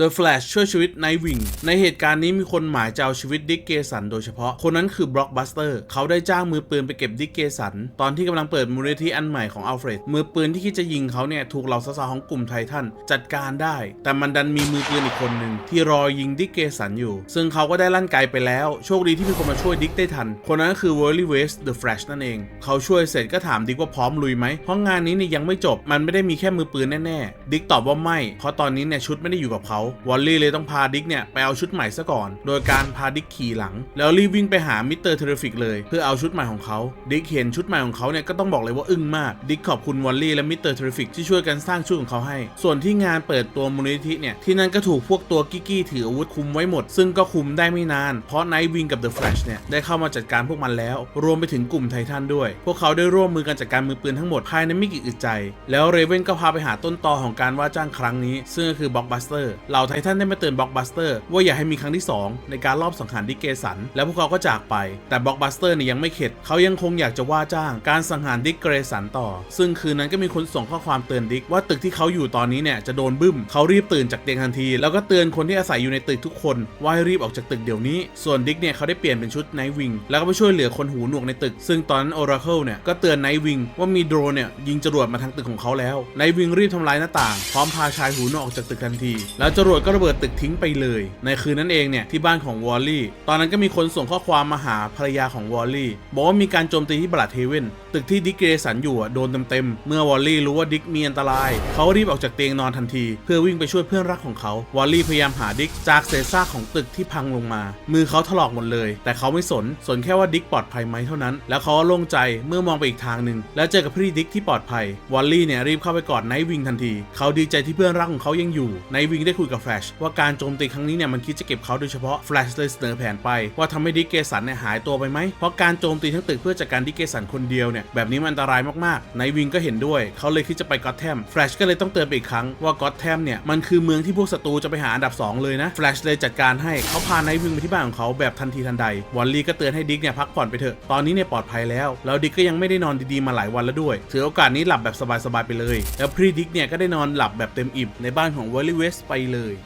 The Flash ช่วยชีวิตไนวิงในเหตุการณ์นี้มีคนหมายจะเอาชีวิตดิกเกสันโดยเฉพาะ คนนั้นคือบล็อกบัสเตอร์ เขาได้จ้างมือปืนไปเก็บดิกเกสัน ตอนที่กำลังเปิดมูลนิธิอันใหม่ของอัลเฟรด มือปืนที่คิดจะยิงเขาเนี่ย ถูกเหล่าสาวของกลุ่มไททันจัดการได้ แต่มันดันมีมือปืนอีกคนหนึ่งที่รอยิงดิกเกสันอยู่ ซึ่งเขาก็ได้ลั่นไกไปแล้ว โชคดีที่มีคนมาช่วยดิกได้ทัน คนนั้นก็คือ w o r l y West The Flash นั่นเอง เขาช่วยเสร็จก็ถามดิกว่าพร้อมลุยไหมเพราะงานนี้เนี่ยยังไม่จบ มันไม่ได้มีแค่มือปืนแน่ๆดิกตอบว่าไม่เพราะตอนนี้เนี่ยชุดไม่ได้อยู่กับเขาวอลลี่เลยต้องพาดิกเนี่ยไปเอาชุดใหม่ซะก่อน โดยการพาดิกขี่หลัง แล้วรีบวิ่งไปหามิสเตอร์เทเลฟิกเลยเพื่อเอาชุดใหม่ของเขาดิกเห็นชุดใหม่ของเขาเนี่ยก็ต้องบอกเลยว่าอึ้งมากดิกขอบคุณวอลลี่และมิสเตอร์เทเลฟิกที่ช่วยกันสร้างชุดของเขาให้ ส่วนที่งานเปิดตัวมูลนิธิเนี่ยที่นั่นก็ถูกพวกตัวกิกกี้ถืออาวุธคุมไว้หมด ซึ่งก็คุมได้ไม่นาน เพราะไนท์วิงกับเดอะแฟลชเนี่ยได้เข้ามาจัดการพวกมันแล้ว รวมไปถึงกลุ่มไททันด้วย พวกเขาได้ร่วมมือกันจัดการมือปืนทั้งหมดภายในไม่กี่อึดใจ แล้วเรเวนก็พาไปหาต้นตอของการว่าจ้างครั้งนี้ ซึ่งก็คือบ็อกบัสเตอร์เหล่าไททันได้มาเตือนบล็อกบัสเตอร์ว่าอย่าให้มีครั้งที่ 2 ในการลอบสังหารดิกเกสัน แล้วพวกเขาก็จากไป แต่บล็อกบัสเตอร์เนี่ยยังไม่เข็ด เขายังคงอยากจะว่าจ้างการสังหารดิกเกสันต่อ ซึ่งคืนนั้นก็มีคนส่งข้อความเตือนดิกว่าตึกที่เขาอยู่ตอนนี้เนี่ยจะโดนบึ้ม เขารีบตื่นจากเตียงทันที แล้วก็เตือนคนที่อาศัยอยู่ในตึกทุกคนว่าให้รีบออกจากตึกเดี๋ยวนี้ ส่วนดิกเนี่ยเขาได้เปลี่ยนเป็นชุดไนท์วิงแล้วก็ไปช่วยเหลือคนหูหนวกในตึก ซึ่งตอนนั้น Oracle เนี่ยก็เตือนไนท์วิงว่ามีโดรนเนี่ยยิงจรวดมาทางตึกของเขาแล้วไนท์วิงรีบทำลายหน้าต่างพร้อมพาชายหูหนวกออกจากตึกทันที แล้วจรวดก็ระเบิดตึกทิ้งไปเลย ในคืนนั้นเองเนี่ยที่บ้านของวอลลี่ ตอนนั้นก็มีคนส่งข้อความมาหาภรรยาของวอลลี่บอกว่ามีการโจมตีที่บลัดเฮเว่นตึกที่ดิกเกรสันอยู่โดนเต็มๆเมื่อวอลลี่รู้ว่าดิกมีอันตราย เขารีบออกจากเตียงนอนทันที เพื่อวิ่งไปช่วยเพื่อนรักของเขาวอลลี่พยายามหาดิกจากเศษซากของตึกที่พังลงมา มือเขาถลอกหมดเลย แต่เขาไม่สนสนแค่ว่าดิกปลอดภัยไหมเท่านั้น แล้วเขาก็โล่งใจเมื่อมองไปอีกทางหนึ่งแล้วเจอกับพี่ดิกที่ปลอดภัยวอลลี่เนี่ยรีบเข้าไปกอดไนท์วิงทันที เขาดีใจที่เพื่อนรักของเขายังอยู่ไนท์วิงได้คุยกับแฟลชว่าการโจมตีครั้งนี้เนี่ยมันคิดจะเก็บเขาโดยเฉพาะแฟลชเลยเสนอแผนไป ว่าทำให้ดิกเกสันเนี่ยหายตัวไปไหมเพราะการโจมตีทั้งตึกเพื่อจัดการดิกเกสันคนเดียวเนี่ยแบบนี้มันอันตรายมากๆไนวิงก็เห็นด้วย เขาเลยคิดจะไปก็อตแทมแฟลชก็เลยต้องเตือนไปอีกครั้งว่าก็อตแทมเนี่ยมันคือเมืองที่พวกศัตรูจะไปหาอันดับสองเลยนะแฟลชเลยจัดการให้เขาพาไนวิงไปที่บ้านของเขาแบบทันทีทันใดวอลลี่ก็เตือนให้ดิกเนี่ยพักผ่อนไปเถอะตอนนี้เนี่ยปลอดภัยแล้วแล้วดิกก็ยังไม่ได้นอนดีๆมาหลายวันแล้วด้วยถือโอกาสนี้หลับแบบสบายๆไปเลย แล้วพรีดิกเนี่ยก็ได้นอนหลับแบบเต็มอิ่มในบ้านของวอลลี่เวสไปเลย